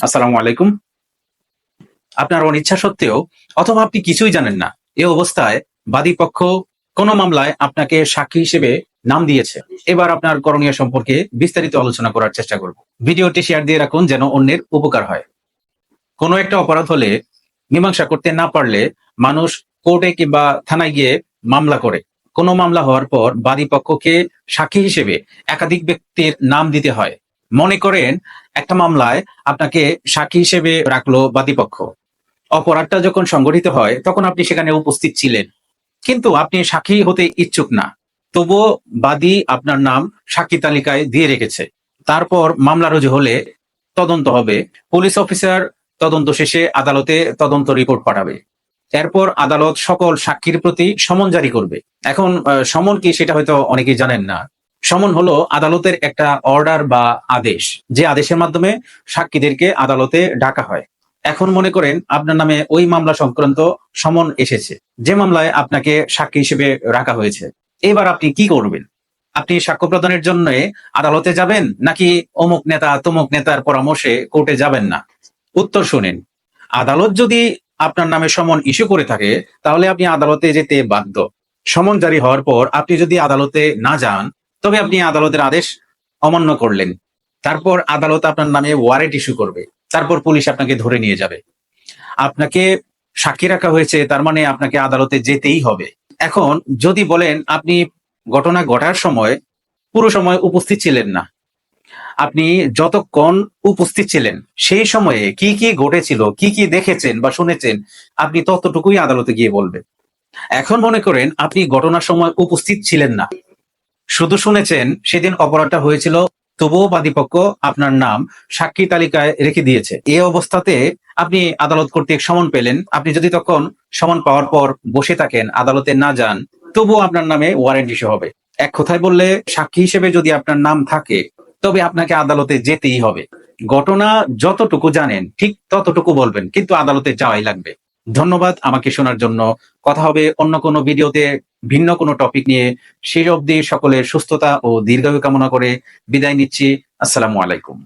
আসসালামু আলাইকুম। আপনার অনিচ্ছা সত্ত্বেও, অথবা আপনি কিছুই জানেন না, এ অবস্থায় বাদী পক্ষ কোনো মামলায় আপনাকে সাক্ষী হিসেবে নাম দিয়েছে। এবার আপনার করণীয় সম্পর্কে বিস্তারিত আলোচনা করার চেষ্টা করব। ভিডিওটি শেয়ার দিয়ে রাখুন যেন অন্যের উপকার হয়। কোনো একটা অপরাধ হলে মীমাংসা করতে না পারলে মানুষ কোর্টে কিংবা থানায় গিয়ে মামলা করে। কোনো মামলা হওয়ার পর বাদী পক্ষকে সাক্ষী হিসেবে একাধিক ব্যক্তির নাম দিতে হয়। মনে করেন একটা মামলায় আপনাকে সাক্ষী হিসেবে রাখল বাদীপক্ষ অপরাধটা যখন সংগঠিত হয়, তখন আপনি সেখানে উপস্থিত ছিলেন। কিন্তু আপনি সাক্ষী হতে ইচ্ছুক না। তবুও বাদী আপনার নাম সাক্ষী তালিকায় দিয়ে রেখেছে। তারপর মামলা রুজু হলে তদন্ত হবে। পুলিশ অফিসার তদন্ত শেষে আদালতে তদন্ত রিপোর্ট পাঠাবে। এরপর আদালত সকল সাক্ষীর প্রতি সমন জারি করবে। এখন সমন কি সেটা হয়তো অনেকেই জানেন না। সমন হলো আদালতের একটা অর্ডার বা আদেশ, যে আদেশের মাধ্যমে সাক্ষীদেরকে আদালতে ডাকা হয়। এখন মনে করেন আপনার নামে ওই মামলা সংক্রান্ত সমন এসেছে, যে মামলায় আপনাকে সাক্ষী হিসেবে রাখা হয়েছে। এবার আপনি কি করবেন? আপনি সাক্ষ্য প্রদানের জন্য আদালতে যাবেন, নাকি অমুক নেতা তমুক নেতার পরামর্শে কোর্টে যাবেন না? উত্তর শুনেন, আদালত যদি আপনার নামে সমন ইস্যু করে থাকে, তাহলে আপনি আদালতে যেতে বাধ্য। সমন জারি হওয়ার পর আপনি যদি আদালতে না যান তবে আপনি আদালতের আদেশ অমান্য করলেন। তারপর আদালত আপনার নামে ওয়ারেন্ট ইস্যু করবে। তারপর পুলিশ আপনাকে ধরে নিয়ে যাবে। আপনাকে সাক্ষী রাখা হয়েছে, তার মানে আপনাকে আদালতে যেতেই হবে। এখন যদি বলেন আপনি ঘটনা ঘটার সময় পুরো সময় উপস্থিত ছিলেন না, আপনি যতক্ষণ উপস্থিত ছিলেন, সেই সময়ে কি কি ঘটেছিল, কি কি দেখেছেন বা শুনেছেন, আপনি ততটুকুই আদালতে গিয়ে বলবেন। এখন মনে করেন আপনি ঘটনার সময় উপস্থিত ছিলেন না। শুধু শুনেছেন, সেদিন অপরাধটা হয়েছিল, তবুও বাদীপক্ষ আপনার নাম সাক্ষী তালিকায় রেখে দিয়েছে। এ অবস্থাতে আপনি আদালত কর্তৃক সমন পেলেন। আপনি যদি তখন সমন পাওয়ার পর বসে থাকেন, আদালতে না যান, তবুও আপনার নামে ওয়ারেন্ট ইস্যু হবে। এক কথায় বললে, সাক্ষী হিসেবে যদি আপনার নাম থাকে, তবে আপনাকে আদালতে যেতেই হবে। ঘটনা যতটুকু জানেন, ঠিক ততটুকু বলবেন, কিন্তু আদালতে যাওয়াই লাগবে। ধন্যবাদ আমাকে শোনার জন্য। কথা হবে অন্য কোনো ভিডিওতে ভিন্ন কোনো টপিক নিয়ে। সেই অবধি সকলের সুস্থতা ও দীর্ঘায়ু কামনা করে বিদায় নিচ্ছি। আসসালামু আলাইকুম।